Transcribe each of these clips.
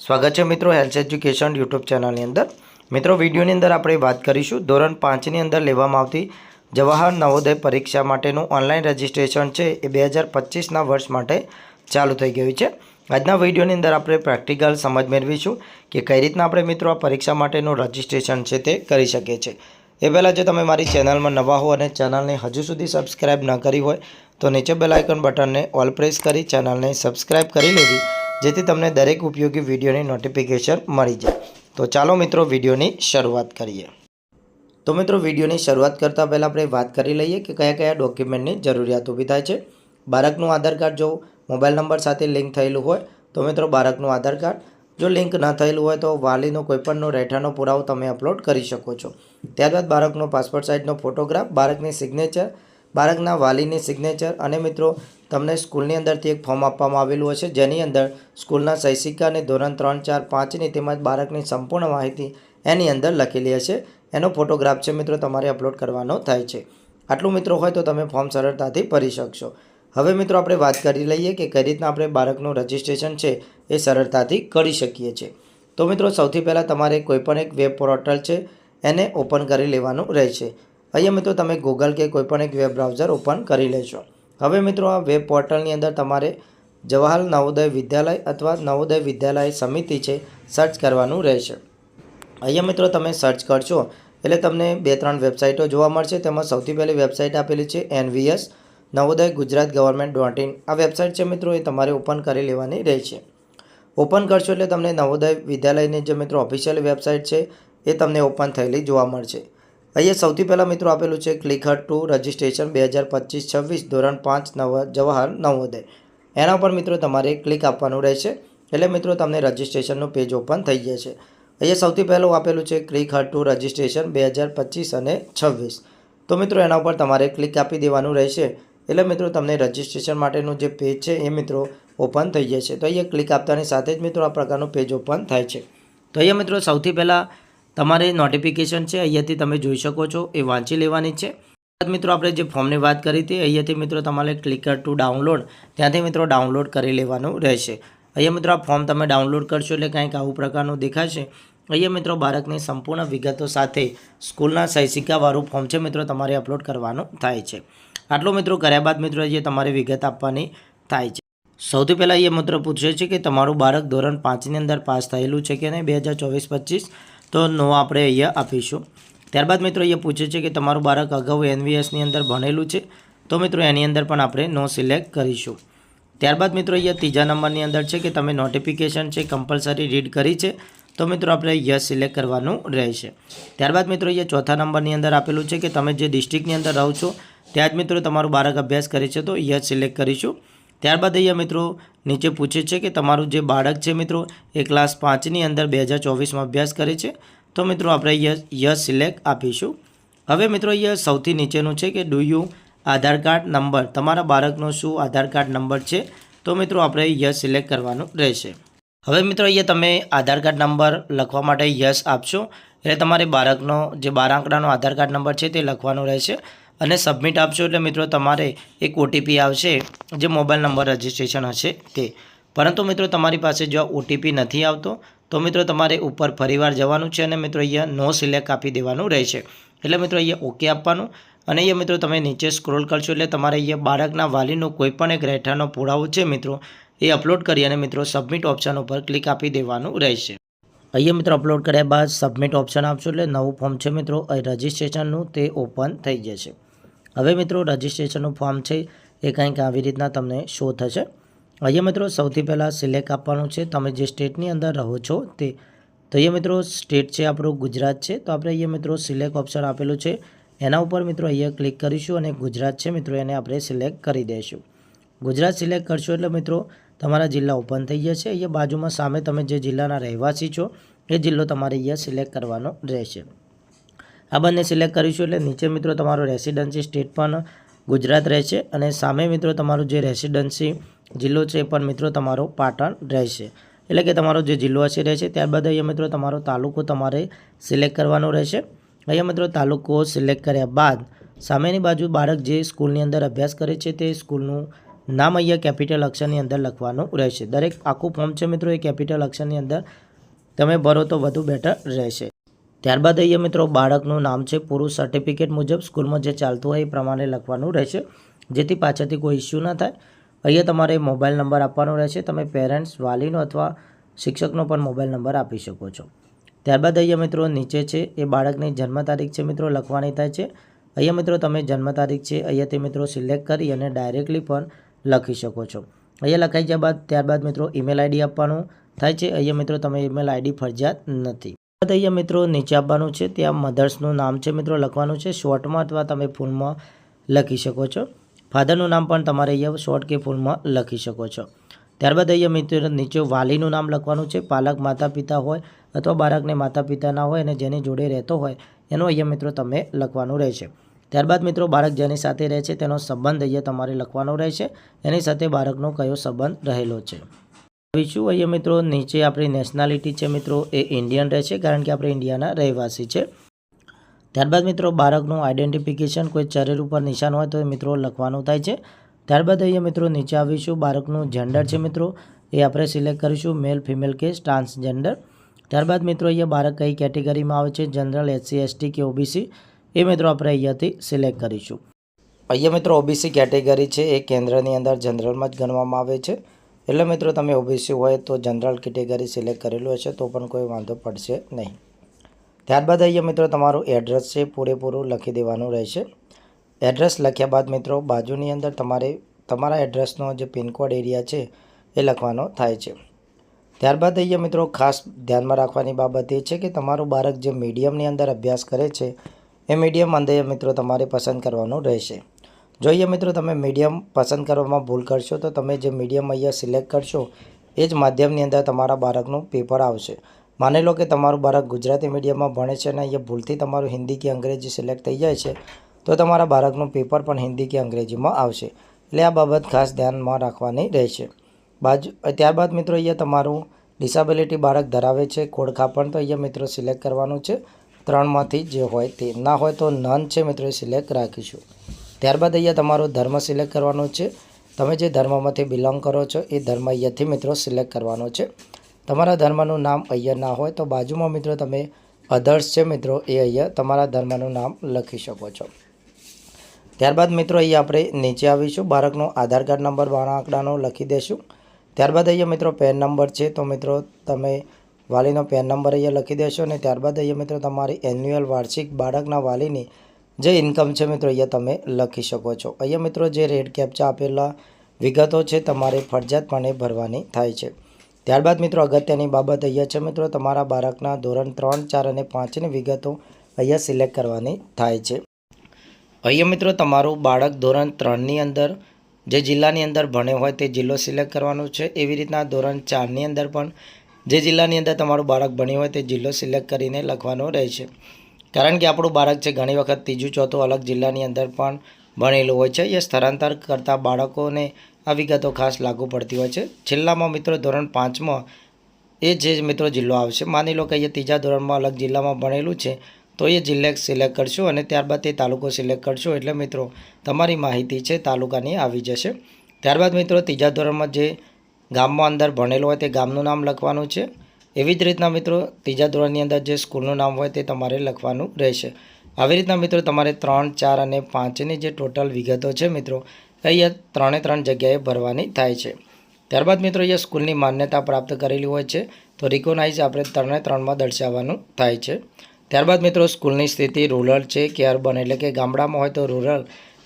સ્વાગત છે મિત્રો હેલ્થ એજ્યુકેશન યુટ્યુબ ચેનલની અંદર. મિત્રો, વિડીયોની અંદર આપણે વાત કરીશું. ધોરણ પાંચની અંદર લેવામાં આવતી જવાહર નવોદય પરીક્ષા માટેનું ઓનલાઈન રજિસ્ટ્રેશન છે એ બે હજાર પચીસના વર્ષ માટે ચાલુ થઈ ગયું છે. આજના વિડીયોની અંદર આપણે પ્રેક્ટિકલ સમજ મેળવીશું કે કઈ રીતના આપણે મિત્રો આ પરીક્ષા માટેનું રજિસ્ટ્રેશન છે તે કરી શકીએ છીએ. એ પહેલાં જો તમે મારી ચેનલમાં નવા હો અને ચેનલને હજુ સુધી સબસ્ક્રાઇબ ન કરી હોય તો નીચે બેલાઇકન બટનને ઓલ પ્રેસ કરી ચેનલને સબસ્ક્રાઇબ કરી લેવી જેથી તમને દરેક ઉપયોગી વિડીયોની નોટિફિકેશન મળી જાય. તો ચાલો મિત્રો વિડીયોની શરૂઆત કરીએ. તો મિત્રો વિડીયોની શરૂઆત કરતાં પહેલાં આપણે વાત કરી લઈએ કે કયા કયા ડોક્યુમેન્ટની જરૂરિયાત ઊભી થાય છે. બાળકનું આધાર કાર્ડ જો મોબાઈલ નંબર સાથે લિંક થયેલું હોય, તો મિત્રો બાળકનું આધાર કાર્ડ. જો લિંક ન થયેલું હોય તો વાલીનો કોઈપણનો રહેઠાણનો પુરાવો તમે અપલોડ કરી શકો છો. ત્યારબાદ બાળકનો પાસપોર્ટ સાઇઝનો ફોટોગ્રાફ બાળકની સિગ્નેચર બાળકના વાલીની સિગ્નેચર અને મિત્રો, તમને સ્કૂલની અંદરથી એક ફોર્મ આપવામાં આવેલું હશે, જેની અંદર સ્કૂલના શૈક્ષિકાને ધોરણ ત્રણ, ચાર, પાંચની તેમજ બાળકની સંપૂર્ણ માહિતી એની અંદર લખેલી હશે. એનો ફોટોગ્રાફ છે મિત્રો, તમારે અપલોડ કરવાનો થાય છે. આટલું મિત્રો હોય તો તમે ફોર્મ સરળતાથી ભરી શકશો. હવે મિત્રો આપણે વાત કરી લઈએ કે કઈ રીતના આપણે બાળકનું રજિસ્ટ્રેશન છે એ સરળતાથી કરી શકીએ છીએ. તો મિત્રો, સૌથી પહેલાં તમારે કોઈપણ એક વેબ પોર્ટલ છે, એને ઓપન કરી લેવાનું રહેશે. અહીંયા મિત્રો તમે ગૂગલ કે કોઈપણ એક વેબ બ્રાઉઝર ઓપન કરી લેશો હવે મિત્રો આ વેબ પોર્ટલની અંદર તમારે જવાહર નવોદય વિદ્યાલય અથવા નવોદય વિદ્યાલય સમિતિ છે સર્ચ કરવાનું રહેશે. અહીંયા મિત્રો તમે સર્ચ કરશો, એટલે તમને બે ત્રણ વેબસાઇટો જોવા મળશે. તેમાં સૌથી પહેલી વેબસાઇટ આપેલી છે NVS Navodaya Gujarat government dot in આ વેબસાઇટ છે મિત્રો, એ તમારે ઓપન કરી લેવાની રહેશે. ઓપન કરશો એટલે તમને નવોદય વિદ્યાલયની જે મિત્રો ઓફિશિયલ વેબસાઇટ છે, એ તમને ઓપન થયેલી જોવા મળશે. અહીંયા સૌથી પહેલાં મિત્રો આપેલું છે ક્લિકર ટુ, રજિસ્ટ્રેશન બે હજાર પચીસ, છવ્વીસ, ધોરણ પાંચ, નવ, જવાહર નવોદય. એના પર મિત્રો તમારે ક્લિક આપવાનું રહેશે. એટલે મિત્રો તમને રજિસ્ટ્રેશનનું પેજ ઓપન થઈ જશે અહીંયા સૌથી પહેલું આપેલું છે ક્લિક ટુ, રજિસ્ટ્રેશન બે હજાર પચીસ અને છવ્વીસ. તો મિત્રો એના ઉપર તમારે ક્લિક આપી દેવાનું રહેશે. એટલે મિત્રો તમને રજિસ્ટ્રેશન માટેનું જે પેજ છે એ મિત્રો ઓપન થઈ જશે તો અહીંયા ક્લિક આપતાની સાથે જ મિત્રો આ પ્રકારનું પેજ ઓપન થાય છે. તો અહીંયા મિત્રો સૌથી પહેલાં તમારે નોટિફિકેશન છે, અહીંયાથી તમે જોઈ શકો છો, એ વાંચી લેવાની છે. મિત્રો આપણે જે ફોર્મની વાત કરી હતી, અહીંયાથી મિત્રો તમારે ક્લિકર ટુ ડાઉનલોડ ત્યાંથી મિત્રો ડાઉનલોડ કરી લેવાનું રહેશે. અહીંયા મિત્રો આ ફોર્મ તમે ડાઉનલોડ કરશો એટલે કંઈક આવું પ્રકારનું દેખાશે. અહીંયા મિત્રો બાળકની સંપૂર્ણ વિગતો સાથે સ્કૂલના સહી ફોર્મ છે, મિત્રો તમારે અપલોડ કરવાનું થાય છે. આટલું મિત્રો કર્યા બાદ મિત્રો અહીંયા તમારે વિગત આપવાની થાય છે. સૌથી પહેલાં એ મિત્રો પૂછે છે કે તમારું બાળક ધોરણ પાંચની અંદર પાસ થયેલું છે કે નહીં? બે હજાર ચોવીસ પચીસ. તો નો આપણે અહીંયા આપીશું. ત્યારબાદ મિત્રો અહીંયા પૂછે છે કે તમારું બાળક અગાઉ એનવીએસની અંદર ભણેલું છે, તો મિત્રો એની અંદર પણ આપણે નો સિલેક્ટ કરીશું. ત્યારબાદ મિત્રો અહીંયા ત્રીજા નંબરની અંદર છે કે તમે નોટિફિકેશન છે કમ્પલસરી રીડ કરી છે, તો મિત્રો આપણે યસ સિલેક્ટ કરવાનું રહેશે. ત્યારબાદ મિત્રો અહીંયા ચોથા નંબરની અંદર આપેલું છે કે તમે જે ડિસ્ટ્રિક્ટની અંદર રહો છો, ત્યાં જ મિત્રો તમારું બાળક અભ્યાસ કરે છે, તો યસ સિલેક્ટ કરીશું. ત્યારબાદ અહીંયા મિત્રો નીચે પૂછે છે કે તમારું જે બાળક છે મિત્રો એ ક્લાસ પાંચની અંદર બે હજાર ચોવીસમાં અભ્યાસ કરે છે. તો મિત્રો આપણે યસ યસ સિલેક્ટ આપીશું. હવે મિત્રો અહીંયા સૌથી નીચેનું છે કે do you Aadhaar card number? તમારા બાળકનો શું આધાર કાર્ડ નંબર છે? તો મિત્રો આપણે યસ સિલેક્ટ કરવાનું રહેશે. હવે મિત્રો અહીંયા તમે આધાર કાર્ડ નંબર લખવા માટે યસ આપશો. એટલે તમારે બાળકનો જે બાર આંકડાનો આધાર કાર્ડ નંબર છે તે લખવાનો રહેશે. અને સબમિટ આપશો એટલે મિત્રો તમારે એક ઓટીપી આવશે, જે મોબાઈલ નંબર રજિસ્ટ્રેશન હશે તે. પરંતુ મિત્રો તમારી પાસે જો ઓટીપી નથી આવતો, તો મિત્રો તમારે ઉપર ફરીવાર જવાનું છે અને મિત્રો અહીંયા નો સિલેક્ટ આપી દેવાનું રહેશે. એટલે મિત્રો અહીંયા ઓકે આપવાનું. અને અહીંયા મિત્રો તમે નીચે સ્ક્રોલ કરશો એટલે તમારે અહીંયા બાળકના વાલીનો કોઈ પણ એક રહેઠાણનો પુરાવો છે મિત્રો, એ અપલોડ કરી અને મિત્રો સબમિટ ઓપ્શન ઉપર ક્લિક આપી દેવાનું રહેશે. અહીંયા મિત્રો અપલોડ કર્યા બાદ સબમિટ ઓપ્શન આપશો એટલે નવું ફોર્મ છે મિત્રો રજિસ્ટ્રેશનનું તે ઓપન થઈ જશે. હવે મિત્રો રજિસ્ટ્રેશનનું ફોર્મ છે એ કંઈક આવી રીતના તમને શો થશે. અહીંયા મિત્રો સૌથી પહેલાં સિલેક્ટ આપવાનું છે. તમે જે સ્ટેટની અંદર રહો છો તે, તો અહીંયા મિત્રો સ્ટેટ છે આપણું ગુજરાત છે. તો આપણે અહીંયા મિત્રો સિલેક્ટ ઓપ્શન આપેલું છે. એના ઉપર મિત્રો અહીંયા ક્લિક કરીશું અને ગુજરાત છે મિત્રો એને આપણે સિલેક્ટ કરી દઈશું. ગુજરાત સિલેક્ટ કરશો એટલે મિત્રો તમારા જિલ્લા ઓપન થઈ જશે. અહીંયા બાજુમાં સામે તમે જે જિલ્લાના રહેવાસી છો, એ જિલ્લો તમારે અહીંયા સિલેક્ટ કરવાનો રહેશે. આ બંને સિલેક્ટ કરીશું એટલે નીચે મિત્રો તમારો રેસિડન્સી સ્ટેટ પણ ગુજરાત રહેશે અને સામે મિત્રો તમારું જે રેસિડન્સી જિલ્લો છે પણ મિત્રો તમારો પાટણ રહેશે. એટલે કે તમારો જે જિલ્લો હશે રહેશે, ત્યારબાદ અહીંયા મિત્રો તમારો તાલુકો તમારે સિલેક્ટ કરવાનો રહેશે. અહીંયા મિત્રો તાલુકો સિલેક્ટ કર્યા બાદ સામેની બાજુ બાળક જે સ્કૂલની અંદર અભ્યાસ કરે છે તે સ્કૂલનું નામ અહીંયા કેપિટલ અક્ષરની અંદર લખવાનું રહેશે. દરેક આખું ફોર્મ છે મિત્રો એ કેપિટલ અક્ષરની અંદર. તમે ભરો તો વધુ બેટર રહેશે. ત્યારબાદ અહીંયા મિત્રો બાળકનું નામ છે, પૂરું સર્ટિફિકેટ મુજબ સ્કૂલમાં જે ચાલતું હોય એ પ્રમાણે લખવાનું રહેશે. જેથી પાછળથી કોઈ ઇસ્યુ ના થાય. અહીંયા તમારે મોબાઈલ નંબર આપવાનો રહેશે. તમે પેરેન્ટ્સ વાલીનો અથવા શિક્ષકનો પણ મોબાઈલ નંબર આપી શકો છો. ત્યારબાદ અહીંયા મિત્રો નીચે છે, એ બાળકની જન્મ તારીખ છે મિત્રો, લખવાની થાય છે. અહીંયા મિત્રો તમે જન્મ તારીખ છે, અહીંયાથી મિત્રો સિલેક્ટ કરી અને ડાયરેક્ટલી પણ લખી શકો છો. અહીંયા લખાઈ ગયા બાદ ત્યારબાદ મિત્રો ઈમેલ આઈડી આપવાનું થાય છે. અહીંયા મિત્રો તમે ઈમેલ આઈડી ફરજિયાત નથી. અહીંયા મિત્રો, નીચે આપવાનું છે. ત્યાં મધર્સનું નામ છે મિત્રો, લખવાનું છે. શોર્ટમાં અથવા તમે ફૂલમાં લખી શકો છો. ફાધરનું નામ પણ તમારે અહીંયા શોર્ટ કે ફૂલમાં લખી શકો છો. ત્યારબાદ અહીંયા મિત્રો, નીચે વાલીનું નામ લખવાનું છે. પાલક માતા પિતા હોય અથવા બાળકને માતા પિતા ના હોય અને જેની જોડે રહેતો હોય, એનું અહીંયા મિત્રો તમે લખવાનું રહેશે. ત્યારબાદ મિત્રો, બાળક જેની સાથે રહે છે, તેનો સંબંધ અહીંયા તમારે લખવાનો રહેશે. એની સાથે બાળકનો કયો સંબંધ રહેલો છે? બીજું અહીંયા મિત્રો નીચે આપણી નેશનાલિટી છે મિત્રો, એ ઇન્ડિયન રહેશે કારણ કે આપણે ઇન્ડિયાના રહેવાસી છે. ત્યારબાદ મિત્રો બાળકનું આઈડેન્ટિફિકેશન કોઈ ચરેર ઉપર નિશાન હોય તો મિત્રો લખવાનું થાય છે. ત્યારબાદ અહીંયા મિત્રો નીચે આવીશું, બાળકનું જેન્ડર છે મિત્રો, એ આપણે સિલેક્ટ કરીશું મેલ ફિમેલ કે ટ્રાન્સજેન્ડર ત્યારબાદ મિત્રો અહીંયા બાળક કઈ કેટેગરીમાં આવે છે જનરલ એસસી એસટી કે ઓબીસી એ મિત્રો આપણે અહીંયાથી સિલેક્ટ કરીશું. અહીંયા મિત્રો ઓબીસી કેટેગરી છે, એ કેન્દ્રની અંદર જનરલમાં જ ગણવામાં આવે છે. એટલે મિત્રો તમે ઓબીસી હોય તો જનરલ કેટેગરી સિલેક્ટ કરેલું હશે, તો પણ કોઈ વાંધો પડશે નહીં. ત્યારબાદ અહીંયા મિત્રો તમારું એડ્રેસ છે, પૂરેપૂરું લખી દેવાનું રહેશે. એડ્રેસ લખ્યા બાદ મિત્રો બાજુની અંદર તમારે, તમારા એડ્રેસનો જે પિનકોડ એરિયા છે એ લખવાનો થાય છે. ત્યારબાદ અહીંયા મિત્રો ખાસ ધ્યાનમાં રાખવાની બાબત એ છે કે તમારું બાળક જે મીડિયમની અંદર અભ્યાસ કરે છે, એ મીડિયમ અંદર મિત્રો તમારે પસંદ કરવાનું રહેશે. જો અહીંયા મિત્રો, તમે મીડિયમ પસંદ કરવામાં ભૂલ કરશો તો તમે જે મીડિયમ અહીંયા સિલેક્ટ કરશો, એ જ માધ્યમની અંદર તમારા બાળકનું પેપર આવશે. માની લો કે તમારું બાળક ગુજરાતી મીડિયમમાં ભણે છે અને અહીંયા ભૂલથી તમારું હિન્દી કે અંગ્રેજી સિલેક્ટ થઈ જાય છે, તો તમારા બાળકનું પેપર પણ હિન્દી કે અંગ્રેજીમાં આવશે. એટલે આ બાબત ખાસ ધ્યાનમાં રાખવાની રહેશે. બાજુ, ત્યારબાદ મિત્રો અહીંયા તમારું ડિસેબિલિટી બાળક ધરાવે છે. ખોડખા પણ તો અહીંયા મિત્રો સિલેક્ટ કરવાનું છે. ત્રણમાંથી જે હોય તે, ના હોય તો નન છે મિત્રો સિલેક્ટ રાખીશું. ત્યારબાદ અહીંયા તમારો ધર્મ સિલેક્ટ કરવાનો છે. તમે જે ધર્મમાંથી બિલોંગ કરો છો, એ ધર્મ અહીંયાથી મિત્રો સિલેક્ટ કરવાનો છે. તમારા ધર્મનું નામ અહીંયા ના હોય તો બાજુમાં મિત્રો તમે અધર્સ છે મિત્રો, એ અહીંયા તમારા ધર્મનું નામ લખી શકો છો. ત્યારબાદ મિત્રો અહીંયા આપણે નીચે આવીશું. બાળકનો આધાર કાર્ડ નંબર બાણા આંકડાનો લખી દઈશું ત્યારબાદ અહીંયા મિત્રો પેન નંબર છે, તો મિત્રો તમે વાલીનો પેન નંબર અહીંયા લખી દેશો અને ત્યારબાદ અહીંયા મિત્રો તમારી એન્યુઅલ વાર્ષિક બાળકના વાલીની જે ઇન્કમ છે મિત્રો, અહીંયા તમે લખી શકો છો. અહીંયા મિત્રો જે રેડ કેપ્ચા આપેલા વિગતો છે, તમારે ફરજિયાતપણે ભરવાની થાય છે. ત્યારબાદ મિત્રો, અગત્યની બાબત અહીંયા છે મિત્રો, તમારા બાળકના ધોરણ ત્રણ, ચાર અને પાંચની વિગતો અહીંયા સિલેક્ટ કરવાની થાય છે. અહીંયા મિત્રો, તમારું બાળક ધોરણ ત્રણની અંદર, જે જિલ્લાની અંદર ભણ્યો હોય તે જિલ્લો સિલેક્ટ કરવાનો છે. એવી રીતના ધોરણ ચારની અંદર પણ, જે જિલ્લાની અંદર તમારું બાળક ભણ્યું હોય તે જિલ્લો સિલેક્ટ કરીને લખવાનો રહેશે. કારણ કે આપણું બાળક છે, ઘણી વખત ત્રીજું, ચોથું અલગ જિલ્લાની અંદર પણ ભણેલું હોય છે. એ સ્થળાંતર કરતા બાળકોને આ વિગતો ખાસ લાગુ પડતી હોય છે. છેલ્લામાં મિત્રો ધોરણ પાંચમાં એ જે મિત્રો જિલ્લો આવશે, માની લો કે અહીંયા ત્રીજા ધોરણમાં અલગ જિલ્લામાં ભણેલું છે, તો એ જિલ્લે સિલેક્ટ કરશો અને ત્યારબાદ તે તાલુકો સિલેક્ટ કરશો. એટલે મિત્રો, તમારી માહિતી છે, તાલુકાની આવી જશે. ત્યારબાદ મિત્રો ત્રીજા ધોરણમાં જે ગામમાં અંદર ભણેલો હોય તે ગામનું નામ લખવાનું છે. એવી જ રીતના મિત્રો ત્રીજા ધોરણની અંદર જે સ્કૂલનું નામ હોય તે તમારે લખવાનું રહેશે. આવી રીતના મિત્રો તમારે ત્રણ, ચાર અને પાંચની જે ટોટલ વિગતો છે મિત્રો, અહીંયા ત્રણે ત્રણ જગ્યાએ ભરવાની થાય છે. ત્યારબાદ મિત્રો અહીંયા સ્કૂલની માન્યતા પ્રાપ્ત કરેલી હોય છે, તો રિકોનાઇઝ આપણે ત્રણે ત્રણમાં દર્શાવવાનું થાય છે. ત્યારબાદ મિત્રો સ્કૂલની સ્થિતિ રૂરલ છે, કે અર્બન એટલે કે ગામડામાં હોય તો રૂરલ,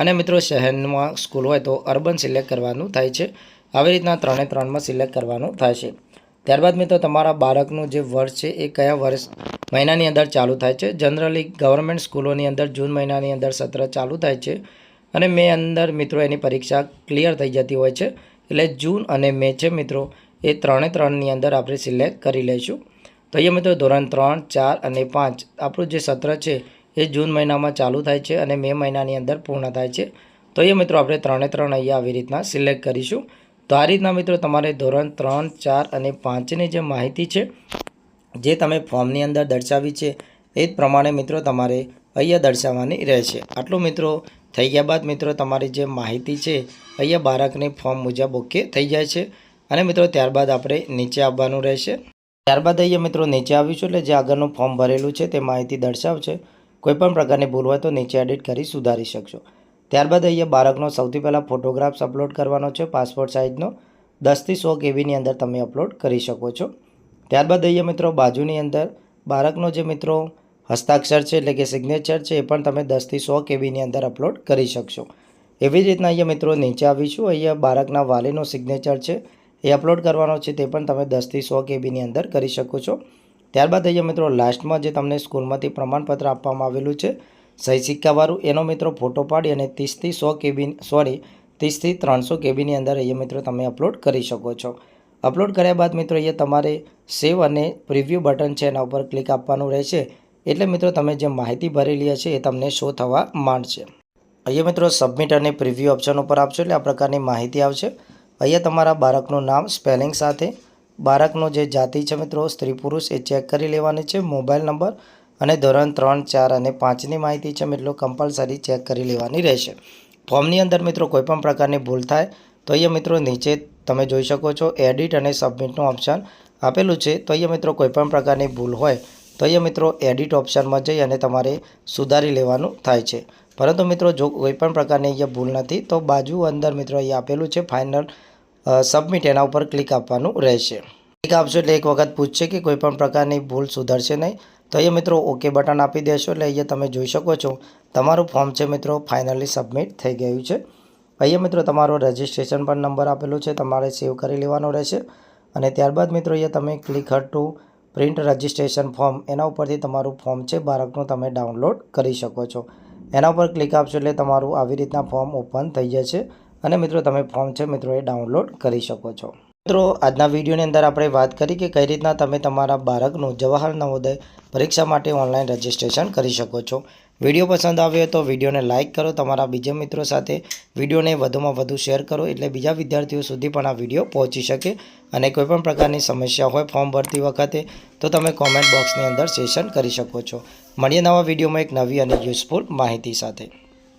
અને મિત્રો શહેરમાં સ્કૂલ હોય તો અર્બન સિલેક્ટ કરવાનું થાય છે. આવી રીતના ત્રણે ત્રણમાં સિલેક્ટ કરવાનું થાય છે. ત્યારબાદ મિત્રો, તમારા બાળકનું જે વર્ષ છે, એ કયા વર્ષ મહિનાની અંદર ચાલુ થાય છે? જનરલી ગવર્મેન્ટ સ્કૂલોની અંદર જૂન મહિનાની અંદર સત્ર ચાલુ થાય છે અને મે અંદર મિત્રો એની પરીક્ષા ક્લિયર થઈ જતી હોય છે. એટલે જૂન અને મે છે મિત્રો, એ ત્રણે ત્રણની અંદર આપણે સિલેક્ટ કરી લઈશું. તો અહીંયા મિત્રો, ધોરણ ત્રણ, ચાર અને પાંચ, આપણું જે સત્ર છે, એ જૂન મહિનામાં ચાલુ થાય છે અને મે મહિનાની અંદર પૂર્ણ થાય છે. તો એ મિત્રો, આપણે ત્રણે ત્રણ અહીંયા આવી રીતના સિલેક્ટ કરીશું. તો આ રીતના મિત્રો તમારે ધોરણ ત્રણ, ચાર અને પાંચની જે માહિતી છે, જે તમે ફોર્મની અંદર દર્શાવી છે, એ જ પ્રમાણે મિત્રો તમારે અહીંયા દર્શાવવાની રહેશે. આટલું મિત્રો થઈ ગયા બાદ મિત્રો તમારી જે માહિતી છે, અહીંયા બાળકની ફોર્મ મુજબ ઓકે થઈ જાય છે. અને મિત્રો ત્યારબાદ આપણે નીચે આવવાનું રહેશે. ત્યારબાદ અહીંયા મિત્રો નીચે આવીશું એટલે જે આગળનું ફોર્મ ભરેલું છે, તે માહિતી દર્શાવશે. કોઈપણ પ્રકારની ભૂલ હોય તો નીચે એડિટ કરી સુધારી શકશો. ત્યારબાદ અહીંયા બાળકનો સૌથી પહેલાં ફોટોગ્રાફ્સ અપલોડ કરવાનો છે, પાસપોર્ટ સાઇઝનો દસથી સો કેબીની અંદર તમે અપલોડ કરી શકો છો. ત્યારબાદ અહીંયા મિત્રો બાજુની અંદર બાળકનો જે મિત્રો હસ્તાક્ષર છે, એટલે કે સિગ્નેચર છે, એ પણ તમે દસથી સો કેબીની અંદર અપલોડ કરી શકશો. એવી રીતના અહીંયા મિત્રો નીચે આવીશું. અહીંયા બાળકના વાલીનો સિગ્નેચર છે, એ અપલોડ કરવાનો છે, તે પણ તમે દસથી સો કેબીની અંદર કરી શકો છો. ત્યારબાદ અહીંયા મિત્રો લાસ્ટમાં જે તમને સ્કૂલમાંથી પ્રમાણપત્ર આપવામાં આવેલું છે સહી સિક્કાવાળું એનો મિત્રો ફોટો પાડી અને ત્રીસથી સો કેબી સોરી ત્રીસથી ત્રણસો કેબીની અંદર અહીંયા મિત્રો તમે અપલોડ કરી શકો છો. અપલોડ કર્યા બાદ મિત્રો અહીંયા તમારે સેવ અને પ્રિવ્યૂ બટન છે એના ઉપર ક્લિક આપવાનું રહેશે. એટલે મિત્રો તમે જે માહિતી ભરેલી હશે એ તમને શો થવા માંડશે. અહીંયા મિત્રો સબમિટ અને પ્રિવ્યૂ ઓપ્શન ઉપર આપશો એટલે આ પ્રકારની માહિતી આવશે. અહીંયા તમારા બાળકનું નામ સ્પેલિંગ સાથે. બાળકનો જે જાતિ છે મિત્રો, સ્ત્રી પુરુષ એ ચેક કરી લેવાની છે. મોબાઈલ નંબર અને ધોરણ ત્રણ, ચાર અને પાંચની માહિતી છે મિત્રો કમ્પલસરી ચેક કરી લેવાની રહેશે. ફોર્મની અંદર મિત્રો કોઈપણ પ્રકારની ભૂલ થાય તો અહીંયા મિત્રો નીચે તમે જોઈ શકો છો એડિટ અને સબમિટનું ઓપ્શન આપેલું છે. તો અહીંયા મિત્રો કોઈપણ પ્રકારની ભૂલ હોય તો અહીંયા મિત્રો એડિટ ઓપ્શનમાં જઈ અને તમારે સુધારી લેવાનું થાય છે. પરંતુ મિત્રો જો કોઈપણ પ્રકારની અહીંયા ભૂલ નથી તો બાજુ અંદર મિત્રો અહીંયા આપેલું છે ફાઇનલ સબમિટ એના ઉપર ક્લિક આપવાનું રહેશે. ક્લિક આપશો એટલે એક વખત પૂછશે કે કોઈપણ પ્રકારની ભૂલ સુધરશે નહીં. તો અહીંયા મિત્રો ઓકે બટન આપી દેશો. એટલે અહીંયા તમે જોઈ શકો છો, તમારું ફોર્મ છે મિત્રો ફાઇનલી સબમિટ થઈ ગયું છે. અહીંયા મિત્રો તમારો રજિસ્ટ્રેશન પણ નંબર આપેલો છે, તમારે સેવ કરી લેવાનો રહેશે. અને ત્યારબાદ મિત્રો અહીંયા તમે click here to print registration form એના ઉપરથી તમારું ફોર્મ છે, બાળકનું તમે ડાઉનલોડ કરી શકો છો. એના ઉપર ક્લિક આપશો એટલે તમારું આવી રીતના ફોર્મ ઓપન થઈ જશે. અને મિત્રો તમે ફોર્મ છે મિત્રો એ ડાઉનલોડ કરી શકો છો. મિત્રો, આજના વિડીયોની અંદર આપણે વાત કરી કે કઈ રીતના તમે તમારા બાળકનું જવાહર નવોદય પરીક્ષા માટે ઓનલાઈન રજિસ્ટ્રેશન કરી શકો છો. વીડિયો પસંદ આવ્યો તો વિડીયોને લાઇક કરો, તમારા બીજા મિત્રો સાથે વિડીયોને વધુમાં વધુ શેર કરો એટલે બીજા વિદ્યાર્થીઓ સુધી પણ આ વીડિયો પહોંચી શકે અને કોઈપણ પ્રકારની સમસ્યા હોય ફોર્મ ભરતી વખતે તો તમે કોમેન્ટ બોક્સની અંદર સેશન કરી શકો છો. મળીએ નવા વિડીયોમાં એક નવી અને યુઝફુલ માહિતી સાથે.